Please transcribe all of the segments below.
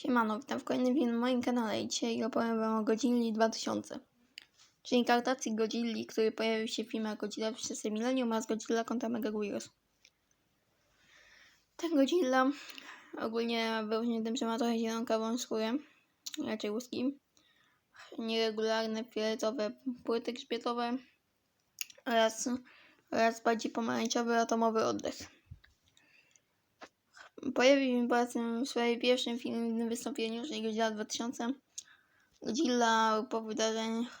Siemano, witam w kolejnym filmie na moim kanale i dzisiaj opowiem wam o Godzilli 2000. Czyli inkarnacji Godzilli, który pojawił się w filmach Godzilla przez Millennium oraz Godzilla kontra Megaguirus. Ten Godzilla ogólnie wyróżnia tym, że ma trochę zielonkawą skórę, raczej łuski, nieregularne fioletowe płyty grzbietowe oraz, oraz bardziej pomarańczowy atomowy oddech. Pojawił się w swoim pierwszym filmowym wystąpieniu, czyli Godzilla 2000. Godzilla po wydarzeniach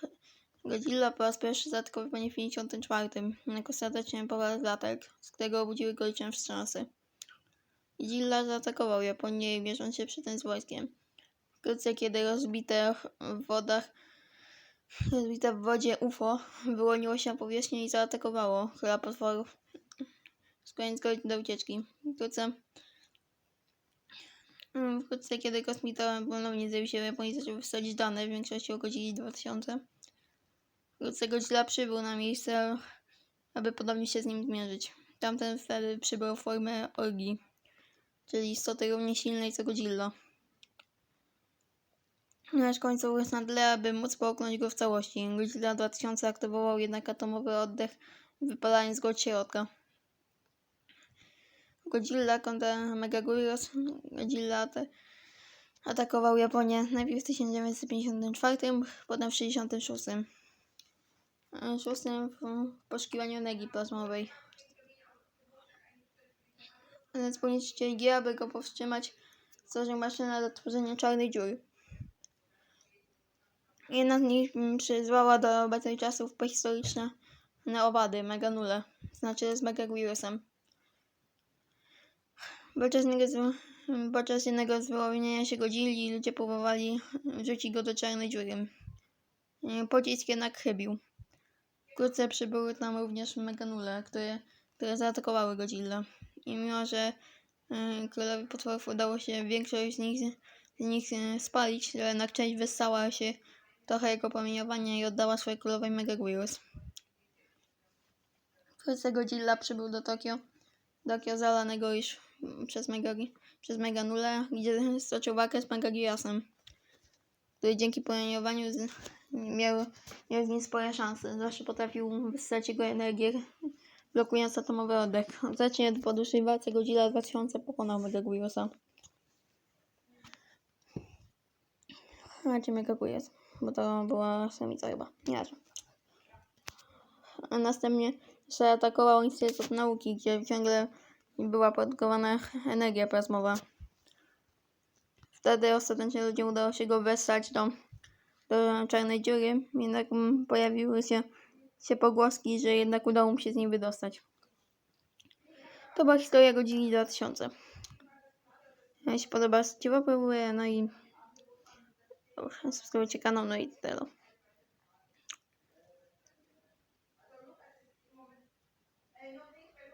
Godzilla po raz pierwszy zaatakował w 54 jako stateczny powar latark, z którego obudziły go liczne wstrząsy. Godzilla zaatakował Japonię, mierząc się przy tym z wojskiem. Wkrótce, kiedy rozbite w wodach rozbite w wodzie UFO wyłoniło się na powierzchnię i zaatakowało króla potworów, składając go do ucieczki. Wkrótce Wkrótce, kiedy kosmita ponownie zjawił się w Japonii, dane, w większości o godzinie 2000. Wkrótce Godzilla przybył na miejsce, aby ponownie się z nim zmierzyć. Tamten wtedy przybrał formę Orgi, czyli istoty równie silnej co Godzilla. Lecz końcu urósł na tle, aby móc połknąć go w całości. Godzilla 2000 aktywował jednak atomowy oddech, wypalając go od środka. Godzilla kontra Megaguirus. Godzilla atakował Japonię najpierw w 1954, potem w 1966. E, szóstym w poszukiwaniu energii plazmowej. Poniesiecie G, aby go powstrzymać, stworzył maszynę do tworzenia czarnej dziury. Jedna z nich mm, przyzwała do obecnych czasów prehistoryczne neowady, meganule, znaczy z Megaguirusem. Podczas jednego podczas jednego z wyłonienia się godzili ludzie próbowali wrzucić go do czarnej dziury. E, Pocisk jednak chybił. Wkrótce przybyły tam również meganule, które, które zaatakowały Godzilla. I mimo, że y, królowi potworów udało się większość z nich, z nich y, spalić, to jednak część wyssała się trochę jego promieniowania i oddała swojej królowej Megaguirus. Wkrótce Godzilla przybył do Tokio, Tokio zalanego już przez, Megagi, przez Meganulę, gdzie stoczył walkę z Megagirusem, który dzięki promieniowaniu z, miał, miał z nim spore szanse. Zawsze potrafił wyssać jego energię, blokując atomowy oddech. Obecnie po dłuższej walce Godzilla 2000 pokonał Megaguirusa. Znaczy Megagirus, bo to była samica chyba. Nie wiem. Następnie zaatakował Instytut Nauki, gdzie ciągle była produkowana energia plazmowa. Wtedy ostatecznie ludziom udało się go wessać do, do czarnej dziury, jednak pojawiły się, się pogłoski, że jednak udało mu się z niej wydostać. To była historia godziny 2000. Jeśli się podoba, subskrybuję, no i subskrybujcie kanał, no i tyle.